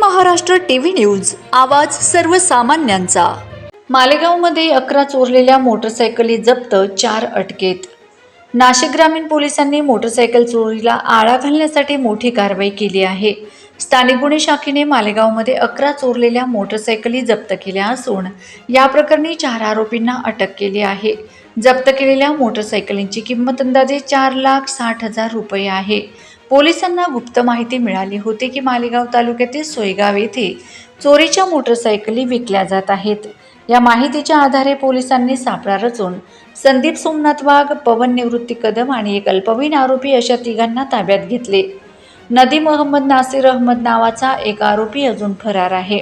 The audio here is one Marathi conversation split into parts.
महाराष्ट्र टीव्ही न्यूज आवाज सर्वसामान्यांचा. मालेगावमध्ये अकरा चोरलेल्या मोटरसायकली जप्त चार अटकेत. नाशिक ग्रामीण पोलिसांनी मोटरसायकल चोरीला आळा घालण्यासाठी मोठी कारवाई केली आहे. स्थानिक गुन्हे शाखेने मालेगावमध्ये अकरा चोरलेल्या मोटरसायकली जप्त केल्या असून या प्रकरणी चार आरोपींना अटक केली आहे. जप्त केलेल्या मोटरसायकलींची किंमत अंदाजे चार लाख साठ हजार रुपये आहे. पोलिसांना गुप्त माहिती मिळाली होती की मालेगाव तालुक्यातील सोयगाव येथे चोरीच्या मोटरसायकली विकल्या जात आहेत. या माहितीच्या आधारे पोलिसांनी सापळा रचून संदीप सोमनाथ वाघ पवन निवृत्ती कदम आणि एक अल्पवयीन आरोपी अशा तिघांना ताब्यात घेतले. नदी मोहम्मद नासिर अहमद नावाचा एक आरोपी अजून फरार आहे.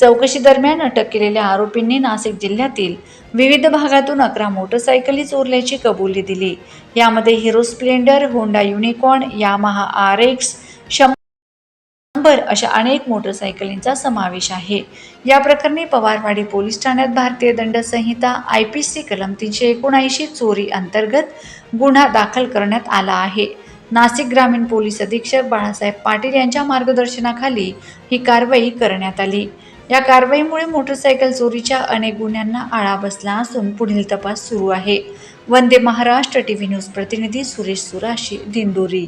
चौकशीदरम्यान अटक केलेल्या आरोपींनी नाशिक जिल्ह्यातील विविध भागातून अकरा मोटरसायकली चोरल्याची कबुली दिली. यामध्ये Hero Splendor Honda Unicorn Yamaha R X शंभर अशा अनेक मोटरसायकलींचा समावेश आहे. या प्रकरणी पवारवाडी पोलीस ठाण्यात भारतीय दंड संहिता आय पी सी कलम तीनशे एकोणऐंशी चोरी अंतर्गत गुन्हा दाखल करण्यात आला आहे. नाशिक ग्रामीण पोलीस अधीक्षक बाळासाहेब पाटील यांच्या मार्गदर्शनाखाली ही कारवाई करण्यात आली. या कारवाईमुळे मोटरसायकल चोरीच्या अनेक गुन्ह्यांना आळा बसला असून पुढील तपास सुरू आहे. Vande Maharashtra T V news प्रतिनिधी सुरेश सुराशी दिंडोरी.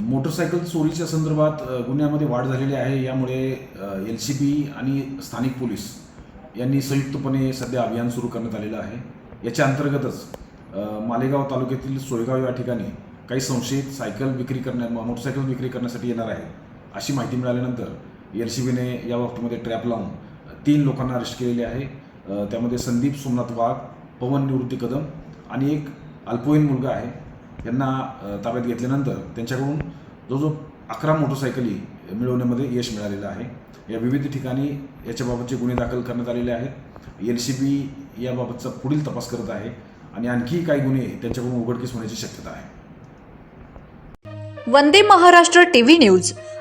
मोटरसायकल चोरीच्या संदर्भात गुन्ह्यामध्ये वाढ झालेली आहे. यामुळे एल सी बी आणि स्थानिक पोलीस यांनी संयुक्तपणे सध्या अभियान सुरू करण्यात आलेलं आहे. याच्या अंतर्गतच मालेगाव तालुक्यातील सोयगाव या ठिकाणी काही संशयित सायकल विक्री करण्या मोटरसायकल विक्री करण्यासाठी येणार आहे अशी माहिती मिळाल्यानंतर एल सी बीने या बाबतीमध्ये ट्रॅप लावून तीन लोकांना अरेस्ट केलेले आहे. त्यामध्ये संदीप सोमनाथ वाघ पवन निवृत्ती कदम आणि एक अल्पवयीन मुलगा आहे. यांना ताब्यात घेतल्यानंतर त्यांच्याकडून जवळजवळ अकरा मोटरसायकली मिळवण्यामध्ये यश मिळालेलं आहे. या विविध ठिकाणी याच्याबाबतचे गुन्हे दाखल करण्यात आलेले आहेत. एल सी बी याबाबतचा पुढील तपास करत आहे आणि आणखी काही गुन्हे त्यांच्याकडून उघडकीस होण्याची शक्यता आहे. Vande Maharashtra TV news.